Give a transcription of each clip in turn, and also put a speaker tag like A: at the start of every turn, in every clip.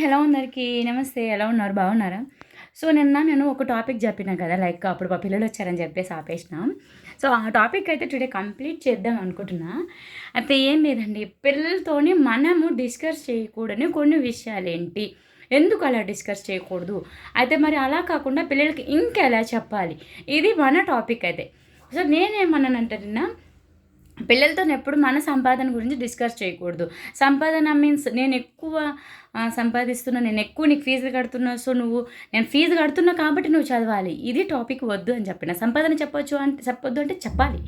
A: Hello అందరికీ నమస్తే. ఎలా ఉన్నారు? బాగున్నారా? సో నిన్న నేను ఒక టాపిక్ చెప్పినా కదా లైక్ అప్పుడు మా పిల్లలు వచ్చారని చెప్పేసి ఆపేసిన. సో ఆ టాపిక్ అయితే టుడే కంప్లీట్ చేద్దాం అనుకుంటున్నా. అయితే ఏం లేదండి పిల్లలతోని మనము డిస్కస్ చేయకూడని కొన్ని విషయాలు ఏంటి ఎందుకు అలా డిస్కస్ చేయకూడదు? అయితే మరి అలా కాకుండా పిల్లలకి ఇంకెలా చెప్పాలి? ఇది మన టాపిక్ అయితే. సో నేనేమన్నానంటే నిన్న పిల్లలతో ఎప్పుడు మన సంపాదన గురించి డిస్కస్ చేయకూడదు. సంపాదన మీన్స్ నేను ఎక్కువ ఆ, సంపాదిస్తున్నా నేను ఎక్కువ నీకు ఫీజులు కడుతున్నా సో నువ్వు నేను ఫీజు కడుతున్నా కాబట్టి నువ్వు చదవాలి. ఇది టాపిక్ వద్దు అని చెప్పిన. సంపాదన చెప్పొచ్చు అంటే చెప్పొద్దు అంటే చెప్పాలి.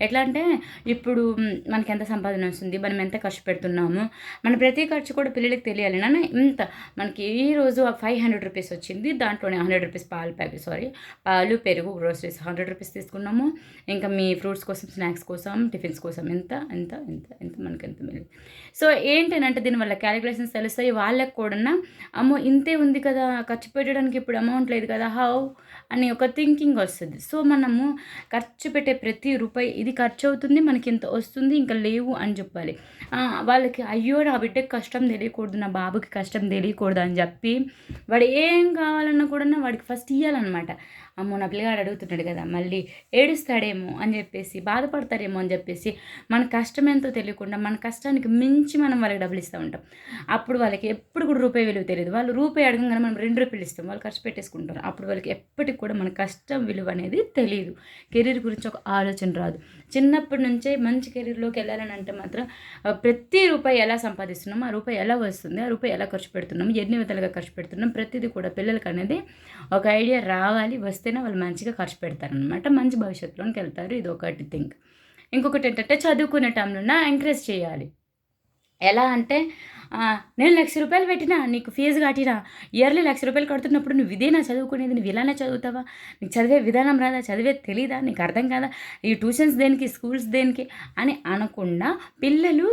A: ఎట్లా అంటే ఇప్పుడు మనకి ఎంత సంపాదన వస్తుంది మనం ఎంత ఖర్చు పెడుతున్నాము మన ప్రతి ఖర్చు కూడా పిల్లలకి తెలియాలి. నాన్న ఇంత మనకి ఈ రోజు ఫైవ్ హండ్రెడ్ రూపీస్ వచ్చింది దాంట్లోనే హండ్రెడ్ రూపీస్ పాలు ప్యాకెట్ సారీ పాలు పెరుగు గ్రోసరీస్ హండ్రెడ్ రూపీస్ తీసుకున్నాము. ఇంకా మీ ఫ్రూట్స్ కోసం స్నాక్స్ కోసం టిఫిన్స్ కోసం ఎంత ఎంత ఎంత ఎంత మనకి ఎంత మిగిలింది. సో ఏంటంటే దీనివల్ల క్యాలిక్యులేషన్స్ తెలుస్తాయి వాళ్ళకి కూడా అమ్మో ఇంతే ఉంది కదా ఖర్చు పెట్టడానికి ఇప్పుడు అమౌంట్ లేదు కదా హౌ అని ఒక థింకింగ్ వస్తుంది. సో మనము ఖర్చు పెట్టే ప్రతి రూపాయి ఇది ఖర్చు అవుతుంది మనకి ఇంత వస్తుంది ఇంకా లేవు అని చెప్పాలి. వాళ్ళకి అయ్యో నా బిడ్డకి కష్టం తెలియకూడదు నా బాబుకి కష్టం తెలియకూడదు అని చెప్పి వాడు ఏం కావాలన్నా కూడా వాడికి ఫస్ట్ ఇవ్వాలన్నమాట అమ్మో నా పిల్లగాడు అడుగుతున్నాడు కదా మళ్ళీ ఏడుస్తాడేమో అని చెప్పేసి బాధపడతారేమో అని చెప్పేసి మన కష్టం ఎంతో తెలియకుండా మన కష్టానికి మించి మనం వాళ్ళకి డబ్బులు ఇస్తూ ఉంటాం. అప్పుడు వాళ్ళకి ఎప్పుడు కూడా రూపాయి విలువ తెలియదు. వాళ్ళు రూపాయి అడగంగానే మనం రెండు రూపాయలు ఇస్తాం వాళ్ళు ఖర్చు పెట్టేసుకుంటారు. అప్పుడు వాళ్ళకి ఎప్పటికి కూడా మన కష్టం విలువ అనేది తెలియదు. కెరీర్ గురించి ఒక ఆలోచన రాదు. చిన్నప్పటి నుంచే మంచి కెరీర్లోకి వెళ్ళాలని అంటే మాత్రం ప్రతి రూపాయి ఎలా సంపాదిస్తున్నాం ఆ రూపాయి ఎలా వస్తుంది ఆ రూపాయి ఎలా ఖర్చు పెడుతున్నాం ఎన్ని విధాలుగా ఖర్చు పెడుతున్నాం ప్రతిదీ కూడా పిల్లలకి అనేది ఒక ఐడియా రావాలి వస్తుంది. వస్తేనే వాళ్ళు మంచిగా ఖర్చు పెడతారనమాట మంచి భవిష్యత్తులోకి వెళ్తారు. ఇది ఒకటి థింక్. ఇంకొకటి ఏంటంటే చదువుకునే టైంలో ఎంకరేజ్ చేయాలి. ఎలా అంటే నేను లక్ష రూపాయలు పెట్టినా నీకు ఫీజు కట్టినా ఇయర్లీ లక్ష రూపాయలు కడుతున్నప్పుడు నువ్వు ఇదేనా చదువుకునేది? నువ్వు ఇలానే చదువుతావా? నీకు చదివే విధానం రాదా? చదివే తెలీదా? నీకు అర్థం కాదా? ఈ ట్యూషన్స్ దేనికి? స్కూల్స్ దేనికి? అని అనకుండా పిల్లలు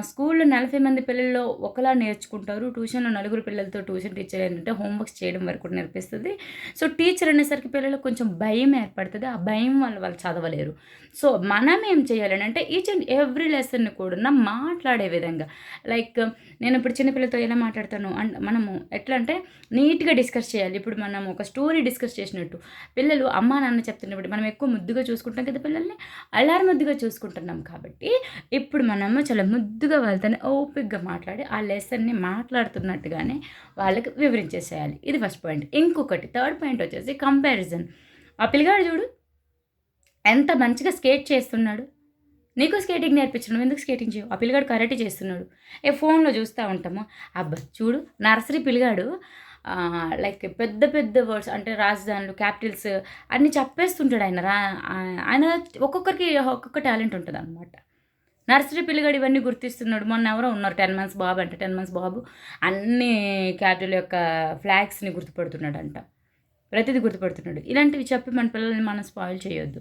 A: స్కూల్లో నలభై మంది పిల్లల్లో ఒకలా నేర్చుకుంటారు. ట్యూషన్లో నలుగురు పిల్లలతో ట్యూషన్ టీచర్ ఏంటంటే హోంవర్క్స్ చేయడం వరకు కూడా నేర్పిస్తుంది. సో టీచర్ అనేసరికి పిల్లలకు కొంచెం భయం ఏర్పడుతుంది. ఆ భయం వల్ల వాళ్ళు చదవలేరు. సో మనం ఏం చేయాలని అంటే ఈచ్ అండ్ ఎవ్రీ లెసన్ కూడా మాట్లాడే విధంగా. లైక్ నేను ఇప్పుడు చిన్నపిల్లలతో ఎలా మాట్లాడతాను? అండ్ మనము ఎట్లా అంటే నీట్గా డిస్కస్ చేయాలి. ఇప్పుడు మనం ఒక స్టోరీ డిస్కస్ చేసినట్టు. పిల్లలు అమ్మా నాన్న చెప్తున్నప్పుడు మనం ఎక్కువ ముద్దుగా చూసుకుంటాం కదా పిల్లల్ని? అల్లారు ముద్దుగా చూసుకుంటున్నాం కాబట్టి ఇప్పుడు మనము చాలా ముద్దు ముద్దుగా వాళ్ళతోనే ఓపిక్గా మాట్లాడి ఆ లెసన్ని మాట్లాడుతున్నట్టుగానే వాళ్ళకి వివరించేసేయాలి. ఇది ఫస్ట్ పాయింట్. ఇంకొకటి థర్డ్ పాయింట్ వచ్చేసి కంపారిజన్. ఆ పిల్లగాడు చూడు ఎంత మంచిగా స్కేట్ చేస్తున్నాడు. నీకు స్కేటింగ్ నేర్పించడం ఎందుకు స్కేటింగ్ చేయవు? ఆ పిల్లగాడు కరెక్ట్ చేస్తున్నాడు. ఏ ఫోన్లో చూస్తూ ఉంటాము? అబ్బా చూడు నర్సరీ పిల్లగాడు లైక్ పెద్ద పెద్ద వర్డ్స్ అంటే రాజధానులు క్యాపిటల్స్ అన్నీ చెప్పేస్తుంటాడు ఆయన. రా ఆయన ఒక్కొక్కరికి ఒక్కొక్క టాలెంట్ ఉంటుంది అనమాట నర్సరీ పిల్లగాడు ఇవన్నీ గుర్తిస్తున్నాడు. మొన్న ఎవరో ఉన్నారు టెన్ మంత్స్ బాబు అంటే టెన్ మంత్స్ బాబు. అన్ని క్యాపిటల్ యొక్క ఫ్లాగ్స్ని గుర్తుపడుతున్నాడంట. ప్రతిదీ గుర్తుపడుతున్నాడు. ఇలాంటివి చెప్పి మన పిల్లల్ని మనం స్పాయిల్ చేయొద్దు.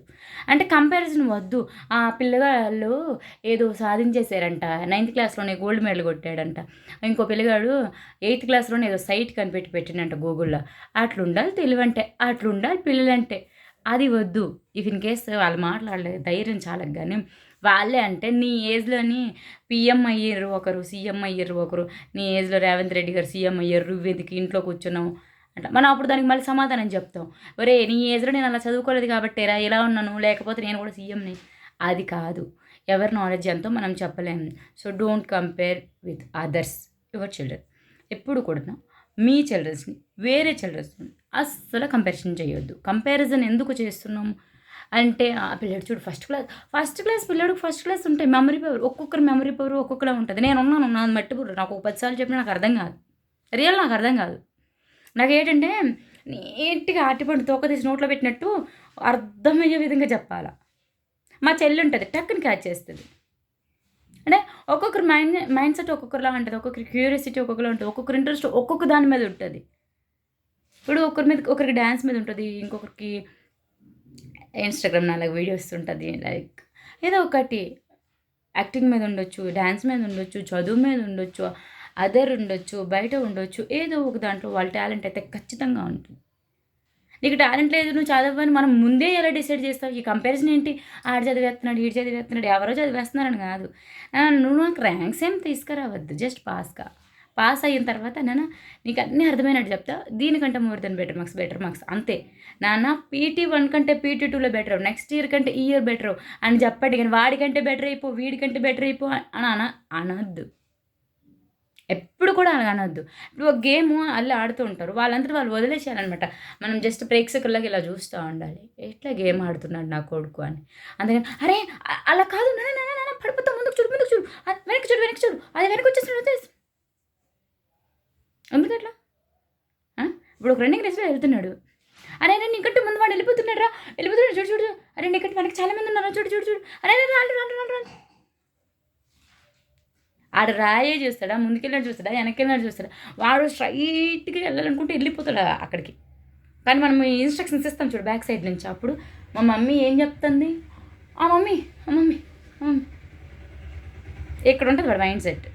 A: అంటే కంపారిజన్ వద్దు. ఆ పిల్లగాళ్ళు ఏదో సాధించేశారంట. నైన్త్ క్లాస్లోనే గోల్డ్ మెడల్ కొట్టాడంట. ఇంకో పిల్లగాడు ఎయిత్ క్లాస్లోనే ఏదో సైట్ కనిపెట్టి పెట్టినంట గూగుల్లో. అట్లుండాలి తెలివంటే అట్లుండాలి పిల్లలంటే. అది వద్దు. ఇఫ్ ఇన్ కేస్ వాళ్ళు మాట్లాడలేదు ధైర్యం చాలకు కానీ వాళ్ళే అంటే నీ ఏజ్లోని పిఎం అయ్యారు ఒకరు సీఎం అయ్యారు ఒకరు. నీ ఏజ్లో రేవంత్ రెడ్డి గారు సీఎం అయ్యారు నువ్వెందుకు ఇంట్లో కూర్చున్నావు? అంట. మనం అప్పుడు దానికి మళ్ళీ సమాధానం చెప్తాం. ఒరే నీ ఏజ్లో నేను అలా చదువుకోలేదు కాబట్టి రా ఇలా ఉన్నాను లేకపోతే నేను కూడా సీఎంని. అది కాదు. ఎవరి నాలెడ్జ్ ఎంతో మనం చెప్పలేము so don't compare with others your children ఎప్పుడు కూడా మీ చిల్డ్రన్స్ని వేరే చిల్డ్రన్స్ అస్సలు కంపారిజన్ చేయొద్దు. కంపారిజన్ ఎందుకు చేస్తున్నాము అంటే ఆ పిల్లడు చూడు ఫస్ట్ క్లాస్ ఫస్ట్ క్లాస్ పిల్లడికి ఫస్ట్ క్లాస్ ఉంటాయి మెమరీ పవర్ ఒక్కొక్కరి మెమరీ పవర్ ఒక్కొక్కలా ఉంటుంది. నేను ఉన్నాను నాది మట్టి బుర్ర నాకు ఒక పదిసార్లు చెప్పినా నాకు అర్థం కాదు. రియల్ నాకు అర్థం కాదు. నాకు ఏంటంటే నీట్గా అరటిపండు తోక తీసి నోట్లో పెట్టినట్టు అర్థమయ్యే విధంగా చెప్పాలా. మా చెల్లి ఉంటుంది టక్కుని క్యాచ్ చేస్తుంది. అంటే ఒక్కొక్కరి మైండ్ మైండ్ సెట్ ఒక్కొక్కరిలా ఉంటుంది ఒక్కొక్కరి క్యూరియాసిటీ ఒక్కొక్కలా ఉంటుంది ఒక్కొక్కరి ఇంట్రెస్ట్ ఒక్కొక్క దాని మీద ఉంటుంది. ఇప్పుడు ఒకరి మీద ఒకరికి డ్యాన్స్ మీద ఉంటుంది ఇంకొకరికి ఇన్స్టాగ్రామ్ నాలుగు వీడియోస్ ఉంటుంది లైక్ ఏదో ఒకటి. యాక్టింగ్ మీద ఉండొచ్చు డ్యాన్స్ మీద ఉండొచ్చు చదువు మీద ఉండొచ్చు అదర్ ఉండొచ్చు బయట ఉండొచ్చు ఏదో ఒక దాంట్లో వాళ్ళ టాలెంట్ అయితే ఖచ్చితంగా ఉంటుంది. నీకు టాలెంట్ లేదు నువ్వు చదవని మనం ముందే ఎలా డిసైడ్ చేస్తావు? ఈ కంపారిజన్ ఏంటి? ఆడు చదివేస్తున్నాడు ఈడు చదివేస్తున్నాడు ఎవరో చదివేస్తున్నారని కాదు. నువ్వు నాకు ర్యాంక్స్ ఏం తీసుకురావద్దు జస్ట్ పాస్గా పాస్ అయిన తర్వాత నాన్న నీకు అన్నీ అర్థమైనట్టు చెప్తా. దీనికంటే more than better marks better marks అంతే. నాన్న పీటీ వన్ కంటే పీటీ టూలో బెటర్ నెక్స్ట్ ఇయర్ కంటే ఈ ఇయర్ బెటర్ అని చెప్పండి కానీ వాడికంటే బెటర్ అయిపో వీడికంటే బెటర్ అయిపో అని అన అనద్దు. ఎప్పుడు కూడా అలా అనొద్దు. ఇప్పుడు ఒక గేమ్ అలా ఆడుతూ ఉంటారు. వాళ్ళంతా వాళ్ళు వదిలేసేయాలన్నమాట. మనం జస్ట్ ప్రేక్షకులకి ఇలా చూస్తూ ఉండాలి. ఎట్లా గేమ్ ఆడుతున్నాడు నా కొడుకు అని. అందుకని అరే అలా కాదు. నాన్న, నాన్న, పడిపోతా. ముందుకు చూడు ముందుకు చూడు. వెనక్కి చూడు వెనక్కి చూడు. అది వెనక్కి వచ్చేస్తున్నాడు ఎందుకు ఇప్పుడు ఒక రన్నింగ్ రేస్లో వెళ్తున్నాడు. అరే నేను ఇంకంటే ముందు వాడు వెళ్ళిపోతున్నాడు రా వెళ్ళిపోతున్నాడు. చూడు చూడు అరే నీకంటే మనకి చాలా మంది ఉన్నారు? చూడు చూడు చూడు. అరే అరే, రాళ్ళు రాళ్ళు రాళ్ళు రాళ్ళు ఆడు రాయే చూస్తాడా? ముందుకెళ్ళినట్టు చూస్తాడా? వెనక్కి చూస్తాడా? వాడు స్ట్రైట్గా వెళ్ళాలనుకుంటే వెళ్ళిపోతాడు అక్కడికి. కానీ మనం ఇన్స్ట్రక్షన్స్ ఇస్తాం చూడు బ్యాక్ సైడ్ నుంచి. అప్పుడు మా మమ్మీ ఏం చెప్తుంది? ఆ మమ్మీ ఆ మమ్మీ ఆ మమ్మీ. ఇక్కడ ఉంటుంది వాడు మైండ్ సెట్?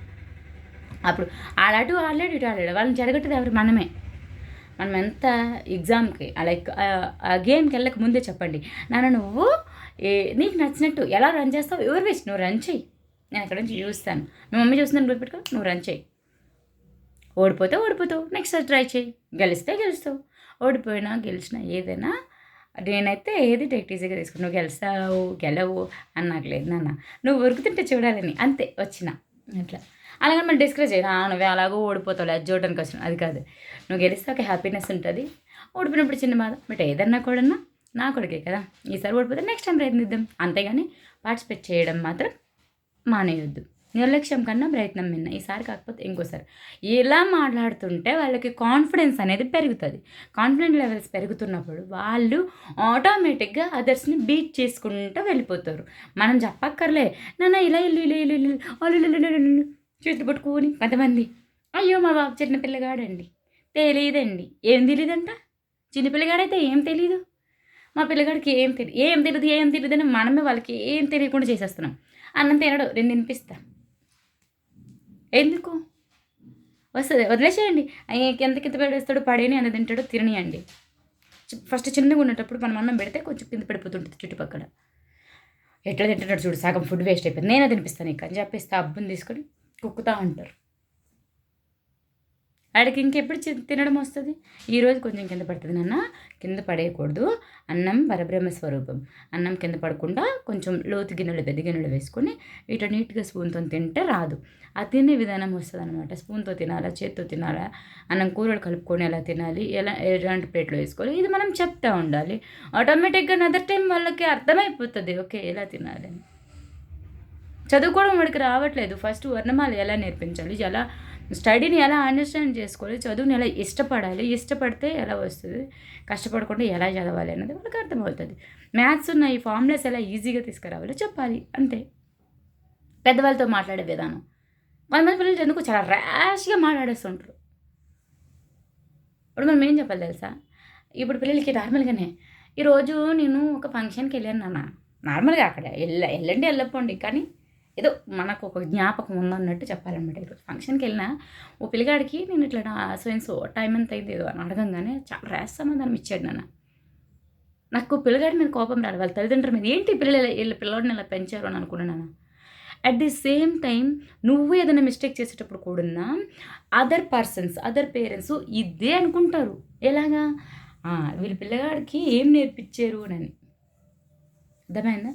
A: అప్పుడు ఆడాడు ఆడలేడు ఇటు ఆడాడు వాళ్ళని జరగట్టదు ఎవరు మనమే. మనం ఎంత ఎగ్జామ్కి లైక్ ఆ గేమ్కి వెళ్ళక ముందే చెప్పండి. నాన్న నువ్వు ఏ నీకు నచ్చినట్టు ఎలా రన్ చేస్తావు? ఎవరు వేసి నువ్వు రన్ చేయి నేను అక్కడ నుంచి చూస్తాను. మీ మమ్మీ చూస్తుందని గుర్తుపెట్టుకో నువ్వు రన్ చేయి ఓడిపోతే ఓడిపోతావు. నెక్స్ట్ ట్రై చేయి గెలిస్తే గెలుస్తావు. ఓడిపోయినా గెలిచినా ఏదైనా నేనైతే ఏది టేక్ ఈజీగా తీసుకుని నువ్వు గెలుస్తావు గెలవు అని నాకు లేదు నాన్న. నువ్వు ఉరుకుతుంటే చూడాలని అంతే వచ్చిన. అట్లా. అలాగని మనం డిస్కరేజ్ చేయను నువ్వు అలాగో ఓడిపోతావు అది చూడడానికి వచ్చిన అది కాదు. నువ్వు గెలిస్తే ఒక హ్యాపీనెస్ ఉంటుంది. ఓడిపోయినప్పుడు చిన్న బాధ. బట్ ఏదన్నా కూడా నా కొడుకే కదా. ఈసారి ఓడిపోతే నెక్స్ట్ టైం ప్రయత్నిద్దాం. అంతేగాని పార్టిసిపేట్ చేయడం మాత్రం మానేయొద్దు. నిర్లక్ష్యం కన్నా ప్రయత్నం మిన్న ఈసారి కాకపోతే ఇంకోసారి. ఇలా మాట్లాడుతుంటే వాళ్ళకి కాన్ఫిడెన్స్ అనేది పెరుగుతుంది. కాన్ఫిడెంట్ లెవెల్స్ పెరుగుతున్నప్పుడు వాళ్ళు ఆటోమేటిక్గా అదర్స్ని బీట్ చేసుకుంటూ వెళ్ళిపోతారు. మనం చెప్పక్కర్లే. నాన్న ఇలా ఇల్లు ఇలా ఇల్లు ఇల్లు చుట్టు చేతులు పట్టుకొని కొంతమంది అయ్యో మా బాబు చిన్న పిల్లగాడండి తెలియదండి ఏం తెలియదంట చిన్న పిల్లగాడైతే ఏం తెలీదు? మా పిల్లగాడికి ఏం తెలియదు ఏం తెలియదు ఏం తెలియదు అని మనమే వాళ్ళకి ఏం తెలియకుండా చేసేస్తున్నాం. అన్నం తినడు రెండు వినిపిస్తా ఎందుకు? వస్తుంది వదిలేసేయండి. కింద ఎంత కింద పడేస్తాడు పడేని ఎంత తింటాడో తిననియండి. ఫస్ట్ చిన్నగా ఉండేటప్పుడు మనం అన్నం పెడితే కొంచెం కింద పడిపోతుంటుంది చుట్టుపక్కల. ఎట్లా తింటున్నాడు చూడు సగం ఫుడ్ వేస్ట్ అయిపోయింది నేనే తినిపిస్తాను ఇక అని చెప్పేస్తే అబ్బుని తీసుకొని కుక్కుతా ఉంటారు ఆడికి ఇంకెప్పుడు చి- తినడం వస్తుంది? ఈరోజు కొంచెం కింద పడుతుంది నాన్న. కింద పడేయకూడదు. అన్నం పరబ్రహ్మ స్వరూపం. అన్నం కింద పడకుండా కొంచెం లోతు గిన్నెలు పెద్ద గిన్నెలు వేసుకొని ఇటు నీట్గా స్పూన్తో తింటే రాదు. ఆ తినే విధానం వస్తుంది అనమాట స్పూన్తో తినాలా చేత్తో తినాలా అన్నం కూరలు కలుపుకొని ఎలా తినాలి ఎలా ఎలాంటి ప్లేట్లో వేసుకోవాలి ఇది మనం చెప్తా ఉండాలి. ఆటోమేటిక్గా అదర్ టైం వాళ్ళకి అర్థమైపోతుంది. ఓకే ఎలా తినాలి అని చదువుకోవడం వాడికి రావట్లేదు. ఫస్ట్ వర్ణమాలు ఎలా నేర్పించాలి? ఎలా స్టడీని ఎలా అండర్స్టాండ్ చేసుకోవాలి? చదువుని ఎలా ఇష్టపడాలి? ఇష్టపడితే ఎలా వస్తుంది? కష్టపడకుండా ఎలా చదవాలి అన్నది వాళ్ళకి అర్థమవుతుంది. మ్యాథ్స్ ఉన్న ఈ ఫార్ములాస్ ఎలా ఈజీగా తీసుకురావాలో చెప్పాలి. అంతే. పెద్దవాళ్ళతో మాట్లాడే విధానం. కొంతమంది పిల్లలు ఎందుకు చాలా ర్యాష్గా మాట్లాడేస్తుంటారు? ఇప్పుడు మనం ఏం చెప్పాలి తెలుసా? ఇప్పుడు పిల్లలకి నార్మల్గానే ఈరోజు నేను ఒక ఫంక్షన్కి వెళ్ళాను నాన్న. నార్మల్గా అక్కడ వెళ్ళ వెళ్ళండి వెళ్ళకపోండి కానీ ఏదో మనకు ఒక జ్ఞాపకం ఉందన్నట్టు చెప్పాలన్నమాట. ఈరోజు ఫంక్షన్కి వెళ్ళినా ఓ పిల్లగాడికి నేను ఇట్లా నా సో టైం ఎంత అయింది ఏదో అని అడగంగానే చాలా ర్యాష్ సమాధానం ఇచ్చాడు నాన్న. నాకు పిల్లగాడి మీద కోపం రాదు వాళ్ళ తల్లిదండ్రుల మీద ఏంటి పిల్లలు వీళ్ళ పిల్లవాడిని ఇలా పెంచారు అని అనుకున్నాను అట్ ది సేమ్ టైం నువ్వు ఏదైనా మిస్టేక్ చేసేటప్పుడు కూడా అదర్ పర్సన్స్ అదర్ పేరెంట్స్ ఇదే అనుకుంటారు. ఎలాగా? వీళ్ళ పిల్లగాడికి ఏం నేర్పించారు అని. అర్థమైందా?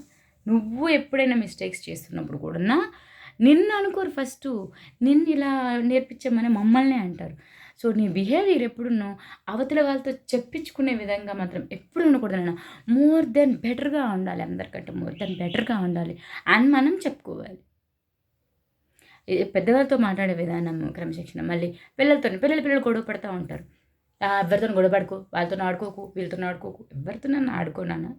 A: నువ్వు ఎప్పుడైనా మిస్టేక్స్ చేస్తున్నప్పుడు కూడా నిన్ను అనుకోరు ఫస్ట్ నిన్ను ఇలా నేర్పించమని మమ్మల్ని అంటారు. సో నీ బిహేవియర్ ఎప్పుడున్నో అవతల వాళ్ళతో చెప్పించుకునే విధంగా మాత్రం ఎప్పుడు ఉండకూడదు నాన్న మోర్ దెన్ బెటర్గా ఉండాలి అందరికంటే మోర్ దెన్ బెటర్గా ఉండాలి అని మనం చెప్పుకోవాలి. పెద్దవాళ్ళతో మాట్లాడే విధానం క్రమశిక్షణ. మళ్ళీ పిల్లలతో పిల్లలు పిల్లలు గొడవ పడుతూ ఉంటారు. ఎవరితో గొడవ పడుకో వాళ్ళతో ఆడుకోకు వీళ్ళతో ఆడుకోకు ఎవరితో నన్ను ఆడుకోనానా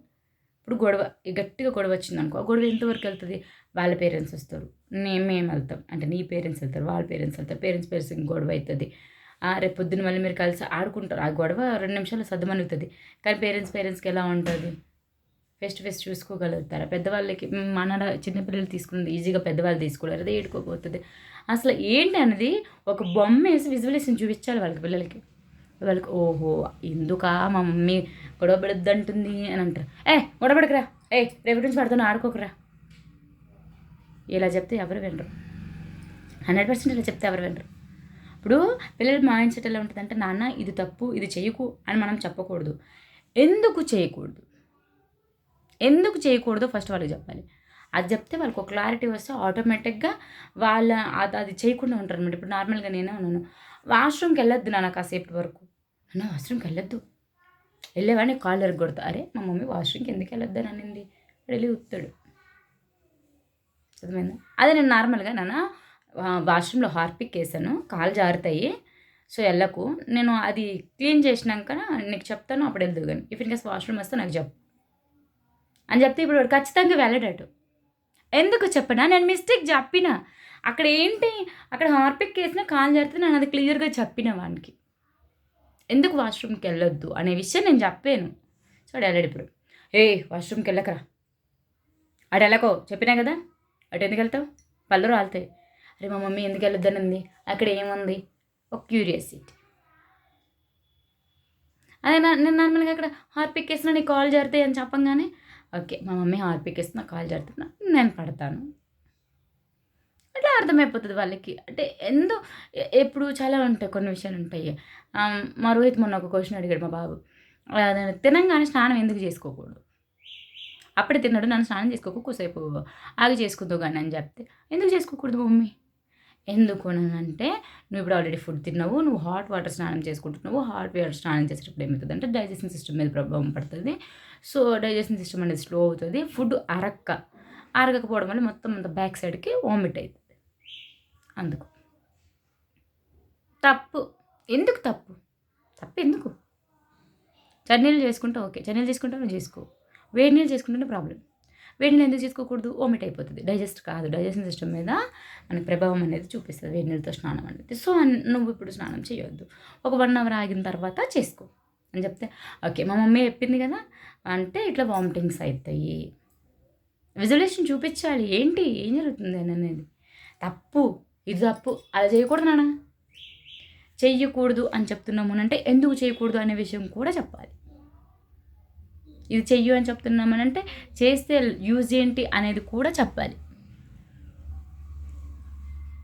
A: ఇప్పుడు గొడవ గట్టిగా గొడవ వచ్చింది అనుకో ఆ గొడవ ఎంతవరకు వెళ్తుంది? వాళ్ళ పేరెంట్స్ వస్తారు. నేను మేము వెళ్తాం. అంటే నీ పేరెంట్స్ వెళ్తారు వాళ్ళ పేరెంట్స్ వెళ్తారు పేరెంట్స్ పేరెంట్స్ గొడవ అవుతుంది ఆ, రేపు పొద్దున్న మళ్ళీ మీరు కలిసి ఆడుకుంటారు. ఆ గొడవ రెండు నిమిషాలు సర్దుమనుగుతుంది కానీ పేరెంట్స్ పేరెంట్స్కి ఎలా ఉంటుంది? ఫేస్ టు ఫేస్ చూసుకోగలుగుతారా? పెద్దవాళ్ళకి మన చిన్నపిల్లలు తీసుకున్నది ఈజీగా పెద్దవాళ్ళు తీసుకోలేరు అదే ఏడుకోబోతుంది. అసలు ఏంటి అనేది ఒక బొమ్మ వేసి విజువలేషన్ చూపించాలి వాళ్ళకి పిల్లలకి. వాళ్ళకి ఓహో ఎందుకా మా మమ్మీ గొడవ పెడద్దంటుంది అని అంటారు. ఏ గొడవ పడకరా. ఏ రేపటి నుంచి పడుతున్నా ఆడుకోకరా. ఇలా చెప్తే ఎవరు వినరు. హండ్రెడ్ పర్సెంట్ ఇలా చెప్తే ఎవరు వినరు. ఇప్పుడు పిల్లలు మైండ్ సెట్ ఎలా ఉంటుందంటే నాన్న ఇది తప్పు ఇది చేయకు అని మనం చెప్పకూడదు. ఎందుకు చేయకూడదు? ఎందుకు చేయకూడదో? ఫస్ట్ వాళ్ళకి చెప్పాలి. అది చెప్తే వాళ్ళకి ఒక క్లారిటీ వస్తే ఆటోమేటిక్గా వాళ్ళ అది అది చేయకుండా ఉంటారు అనమాట ఇప్పుడు నార్మల్గా నేనే ఉన్నాను. వాష్రూమ్కి వెళ్ళొద్దు నాన్న కాసేపు వరకు. అన్న వాష్రూమ్కి వెళ్ళొద్దు. వెళ్ళేవాడిని కాళ్ళు కొడతా అరే మా మమ్మీ వాష్రూమ్కి ఎందుకు వెళ్ళొద్దు అని అనింది. వెళ్ళి ఉత్తాడు. అర్థమైందా? అదే నేను నార్మల్గా నాన్న వాష్రూమ్లో హార్పిక్ వేసాను. కాలు జారుతాయి. సో వెళ్ళకు. నేను అది క్లీన్ చేసినాక నీకు చెప్తాను అప్పుడు వెళ్దు కానీ. ఇఫ్ ఇన్ వాష్రూమ్ వస్తే నాకు చెప్పు. అని చెప్తే ఇప్పుడు వాడు ఖచ్చితంగా వెళ్ళడాడు ఎందుకు చెప్పనా? నేను మిస్టేక్ చెప్పిన. అక్కడ ఏంటి? అక్కడ హార్పిక్ వేసిన కాలు జరిగితే నేను అది క్లియర్గా చెప్పిన వానికి. ఎందుకు వాష్రూమ్కి వెళ్ళొద్దు అనే విషయం నేను చెప్పాను సో వాడు ఇప్పుడు. ఏ వాష్రూమ్కి వెళ్ళకరా. అటు వెళ్ళకో. చెప్పినా కదా? అటు ఎందుకు వెళ్తావు? పళ్ళు రాలుతాయి అరే మా మమ్మీ ఎందుకు వెళ్ళొద్దనంది? అక్కడ ఏముంది? ఒక క్యూరియాసిటీ. అదే నా నేను నార్మల్గా అక్కడ హార్పిక్ వేసిన నీకు కాల్ జరుగుతాయి అని చెప్పంగానే ఓకే మా మమ్మీ హార్పిక్ వేస్తున్నా కాల్ జరుగుతున్నా నేను పడతాను. అట్లా అర్థమైపోతుంది వాళ్ళకి. అంటే ఎందు ఎప్పుడు చాలా ఉంటాయి కొన్ని విషయాలు ఉంటాయి. మా రోహిత్ మొన్న ఒక క్వశ్చన్ అడిగాడు మా బాబు. అదే తినంగానే స్నానం ఎందుకు చేసుకోకూడదు? అప్పుడే తిన్నాడు నన్ను స్నానం చేసుకోకు కూసేపు ఆగి చేసుకుందావు కానీ అని చెప్తే ఎందుకు చేసుకోకూడదు మమ్మీ? ఎందుకు అంటే నువ్వు ఇప్పుడు ఆల్రెడీ ఫుడ్ తిన్నావు నువ్వు హాట్ వాటర్ స్నానం చేసుకుంటున్నావు హాట్ వాటర్ స్నానం చేసేటప్పుడు ఏమవుతుంది అంటే డైజెషన్ సిస్టమ్ మీద ప్రభావం పడుతుంది. సో డైజెషన్ సిస్టమ్ అనేది స్లో అవుతుంది. ఫుడ్ అరక్క. అరగకపోవడం వల్ల మొత్తం అంత బ్యాక్ సైడ్కి వామిట్ అవుతుంది అందుకు. తప్పు. ఎందుకు తప్పు? తప్పు ఎందుకు? చన్నీళ్ళు చేసుకుంటా ఓకే. చన్నీళ్ళు చేసుకుంటా నువ్వు చేసుకో. వేడి నీళ్ళు చేసుకుంటేనే ప్రాబ్లం. వేడి నీళ్ళు ఎందుకు చేసుకోకూడదు? ఓమిట్ అయిపోతుంది. డైజెస్ట్ కాదు. డైజెషన్ సిస్టమ్ మీద మనకి ప్రభావం అనేది చూపిస్తుంది. వేడి నీళ్ళతో స్నానం అనేది. సో నువ్వు ఇప్పుడు స్నానం చేయొద్దు. ఒక వన్ అవర్ ఆగిన తర్వాత చేసుకో. అని చెప్తే ఓకే మా మమ్మీ చెప్పింది కదా? అంటే ఇట్లా వామిటింగ్స్ అవుతాయి విజువలేషన్ చూపించాలి. ఏంటి? ఏం జరుగుతుంది అని అనేది? తప్పు. ఇది తప్పు అలా చేయకూడదు నాన్న. చెయ్యకూడదు అని చెప్తున్నాము అంటే ఎందుకు చేయకూడదు అనే విషయం కూడా చెప్పాలి. ఇది చెయ్యు అని చెప్తున్నామని అంటే చేస్తే యూజ్ ఏంటి అనేది కూడా చెప్పాలి.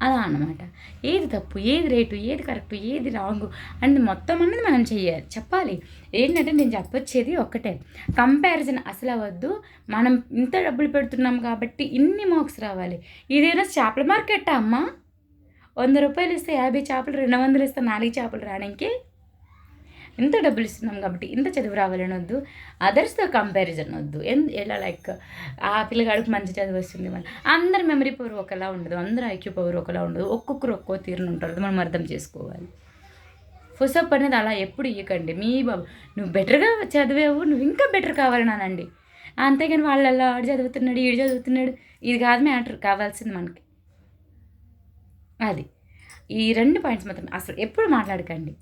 A: అలా అన్నమాట. ఏది తప్పు ఏది రేటు ఏది కరెక్ట్ ఏది రాంగ్ అనేది మొత్తం అనేది మనం చెయ్యాలి చెప్పాలి. ఏంటంటే నేను చెప్పొచ్చేది ఒక్కటే. కంపారిజన్ అసలు అవ్వద్దు. మనం ఇంత డబ్బులు పెడుతున్నాం కాబట్టి ఇన్ని మార్క్స్ రావాలి. ఇదేనా చేపల మార్కెట్టా అమ్మా? వంద రూపాయలు ఇస్తే యాభై చేపలు రెండు వందలు ఇస్తే నాలుగు చేపలు రావడానికి ఇంత డబ్బులు ఇస్తున్నాం కాబట్టి ఇంత చదువు రావాలని వద్దు. అదర్స్తో కంపారిజన్ వద్దు. ఎలా లైక్ ఆ పిల్లగాడికి మంచి చదువు వస్తుంది మన అందరి మెమరీ పవర్ ఒకలా ఉండదు. అందరి ఐక్యూ పవర్ ఒకలా ఉండదు. ఒక్కొక్కరు ఒక్కో తీరును ఉంటారు. మనం అర్థం చేసుకోవాలి. ఫుసప్ అనేది అలా ఎప్పుడు ఇవ్వకండి మీ బాబు నువ్వు బెటర్గా చదివావు నువ్వు ఇంకా బెటర్ కావాలని అనండి. అంతేగాని వాళ్ళు అలా ఆడు చదువుతున్నాడు ఈడు చదువుతున్నాడు. ఇది కాదు మ్యాటర్. కావాల్సింది మనకి. అది. ఈ రెండు పాయింట్స్ మాత్రం అసలు ఎప్పుడు మాట్లాడకండి.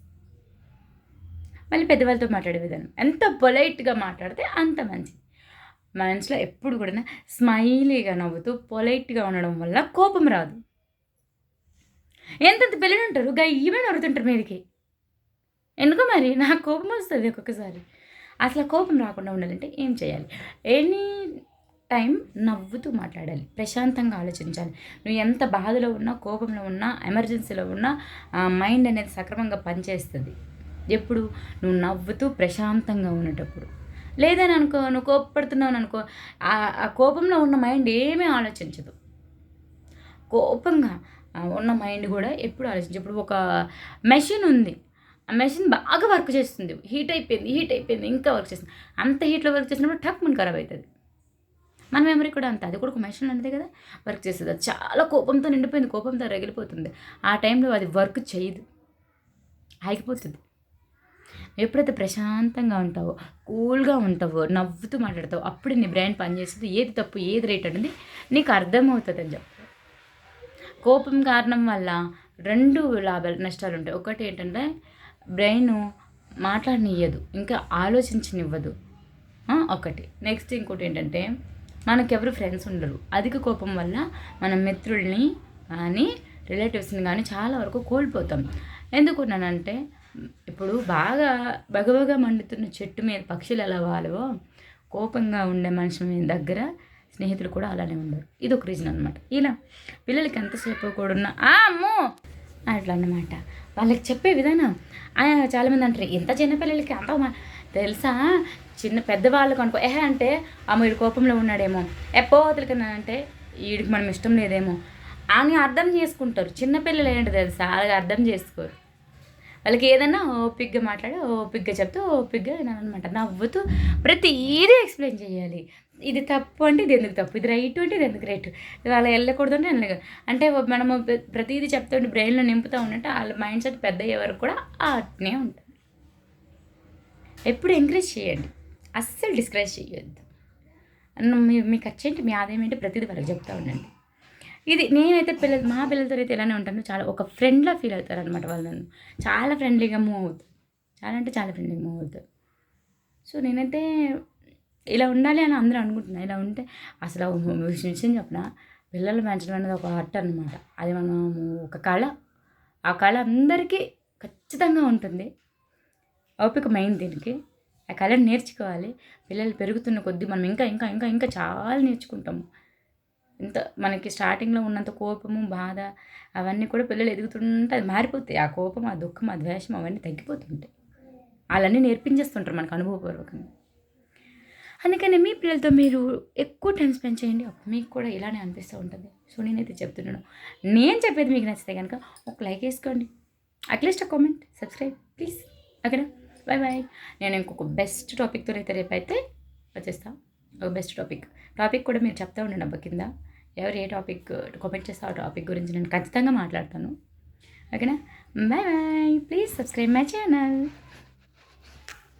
A: మళ్ళీ పెద్దవాళ్ళతో మాట్లాడే విధానం. ఎంత పొలైట్గా మాట్లాడితే అంత మంచిది. మనసులో ఎప్పుడు కూడా స్మైలీగా నవ్వుతూ పొలైట్గా ఉండడం వల్ల కోపం రాదు. ఎంతంత పిల్లలు ఉంటారు? గా ఈమె నవ్వుతుంటారు మీదకి. ఎందుకో మరి? నాకు కోపం వస్తుంది ఒక్కొక్కసారి. అసలు కోపం రాకుండా ఉండాలంటే ఏం చేయాలి? ఎనీ టైం నవ్వుతూ మాట్లాడాలి ప్రశాంతంగా ఆలోచించాలి. నువ్వు ఎంత బాధలో ఉన్నా కోపంలో ఉన్నా ఎమర్జెన్సీలో ఉన్నా ఆ మైండ్ అనేది సక్రమంగా పనిచేస్తుంది. ఎప్పుడు? నువ్వు నవ్వుతూ ప్రశాంతంగా ఉన్నటప్పుడు లేదని అనుకో నువ్వు కోపపడుతున్నావు అనుకో ఆ- కోపంలో ఉన్న మైండ్ ఏమీ ఆలోచించదు. కోపంగా ఉన్న మైండ్ కూడా ఎప్పుడు ఆలోచించదు. ఇప్పుడు ఒక మెషిన్ ఉంది. ఆ మెషిన్ బాగా వర్క్ చేస్తుంది. హీట్ అయిపోయింది హీట్ అయిపోయింది ఇంకా వర్క్ చేస్తుంది. అంత హీట్లో వర్క్ చేసినప్పుడు టక్ మన ఖరాబ్ అవుతుంది. మన మెమరీ కూడా అంతే. అది కూడా ఒక మెషిన్ అంతే కదా. వర్క్ చేస్తుంది అది చాలా కోపంతో నిండిపోయింది. కోపంతో రగిలిపోతుంది. ఆ టైంలో అది వర్క్ చేయదు. ఆగిపోతుంది. ఎప్పుడైతే ప్రశాంతంగా ఉంటావో కూల్గా ఉంటావో నవ్వుతూ మాట్లాడతావు అప్పుడు నీ బ్రెయిన్ పనిచేస్తుంది ఏది తప్పు ఏది రైట్ అనేది నీకు అర్థమవుతుంది అని చెప్పి. కోపం కారణం వల్ల రెండు లాభాలు నష్టాలు ఉంటాయి. ఒకటి ఏంటంటే బ్రెయిన్ మాట్లాడనియ్యదు ఇంకా ఆలోచించనివ్వదు. ఒకటి. నెక్స్ట్ ఇంకోటి ఏంటంటే మనకెవరు ఫ్రెండ్స్ ఉండరు. అధిక కోపం వల్ల మన మిత్రుల్ని కానీ రిలేటివ్స్ని కానీ చాలా వరకు కోల్పోతాం. ఎందుకున్నానంటే ఇప్పుడు బాగా బగబగా మండుతున్న చెట్టు మీద పక్షులు ఎలా వాలవో కోపంగా ఉండే మనిషి దగ్గర స్నేహితులు కూడా అలానే ఉండరు. ఇది ఒక రీజన్ అనమాట ఇలా పిల్లలకి ఎంతసేపు కూడా ఉన్న "ఆ, అమ్మో! అట్లా అన్నమాట వాళ్ళకి చెప్పే విధానం. చాలామంది అంటారు ఇంత చిన్నపిల్లలకి అంత తెలుసా? చిన్న పెద్దవాళ్ళకు అనుకో ఏహే అంటే ఆ వీడి కోపంలో ఉన్నాడేమో. ఎప్పో వదిలికన్నా అంటే వీడికి మనం ఇష్టం లేదేమో. అని అర్థం చేసుకుంటారు. చిన్నపిల్లలు ఏంటి తెలుసా? అలాగే అర్థం చేసుకోరు. వాళ్ళకి ఏదన్నా ఓపిక్గా మాట్లాడి ఓపిక్గా చెప్తూ ఓపిక్గా వినాలన్నమాట. నవ్వుతూ ప్రతిదీ ఎక్స్ప్లెయిన్ చేయాలి. ఇది తప్పు అంటే ఇది ఎందుకు తప్పు? ఇది రైట్ అంటే ఇది ఎందుకు రైట్? ఇది అలా వెళ్ళకూడదు అంటే వెళ్ళక అంటే మనము ప్ర- ప్రతిదీ చెప్తుంటే బ్రెయిన్లో నింపుతూ ఉన్నట్టు వాళ్ళ మైండ్ సెట్ పెద్ద అయ్యే వరకు కూడా అట్నే ఉంటుంది. ఎప్పుడు ఎంకరేజ్ చేయండి. అస్సలు డిస్కరేజ్ చేయొద్దు. అన్న మీ మీకు వచ్చేంటి మీ ఆదాయం ఏంటి ప్రతిదీ వాళ్ళకి చెప్తా ఉండండి. ఇది నేనైతే పిల్లలు మా పిల్లలతో అయితే ఇలానే ఉంటాను చాలా ఒక ఫ్రెండ్లా ఫీల్ అవుతారు అనమాట వాళ్ళు నన్ను చాలా ఫ్రెండ్లీగా మూవ్ అవుతారు. చాలా అంటే చాలా ఫ్రెండ్లీగా మూవ్ అవుతారు. సో నేనైతే ఇలా ఉండాలి అని అందరూ అనుకుంటున్నాను ఇలా ఉంటే అసలు విషయం చెప్పిన? పిల్లలు పెంచడం అనేది ఒక ఆర్ట్ అనమాట అది మనం ఒక కళ. ఆ కళ అందరికీ ఖచ్చితంగా ఉంటుంది. ఓపిక మెయిన్ దీనికి. ఆ కళను నేర్చుకోవాలి. పిల్లలు పెరుగుతున్న కొద్దీ మనం ఇంకా ఇంకా ఇంకా ఇంకా చాలా నేర్చుకుంటాము. ఇంత మనకి స్టార్టింగ్లో ఉన్నంత కోపము బాధ అవన్నీ కూడా పిల్లలు ఎదుగుతుంటే అది మారిపోతాయి. ఆ కోపం ఆ దుఃఖం ఆ ద్వేషం అవన్నీ తగ్గిపోతుంటాయి. వాళ్ళన్నీ నేర్పించేస్తుంటారు మనకు అనుభవపూర్వకంగా అందుకని మీ పిల్లలతో మీరు ఎక్కువ టైం స్పెండ్ చేయండి. మీకు కూడా ఇలానే అనిపిస్తూ ఉంటుంది. సో నేనైతే చెప్తున్నాను. నేను చెప్పేది మీకు నచ్చితే కనుక ఒక లైక్ వేసుకోండి. At least comment. Subscribe. Please. అక్కడ బాయ్ బాయ్ నేను ఇంకొక బెస్ట్ టాపిక్తో అయితే రేపు అయితే వచ్చేస్తా. ఒక బెస్ట్ టాపిక్ టాపిక్ కూడా మీరు చెప్తా ఉండండి అబ్బా కింద. ఎవరు ఏ టాపిక్ కామెంట్ చేస్తే ఆ టాపిక్ గురించి నేను ఖచ్చితంగా మాట్లాడతాను. ఓకేనా bye bye please subscribe my channel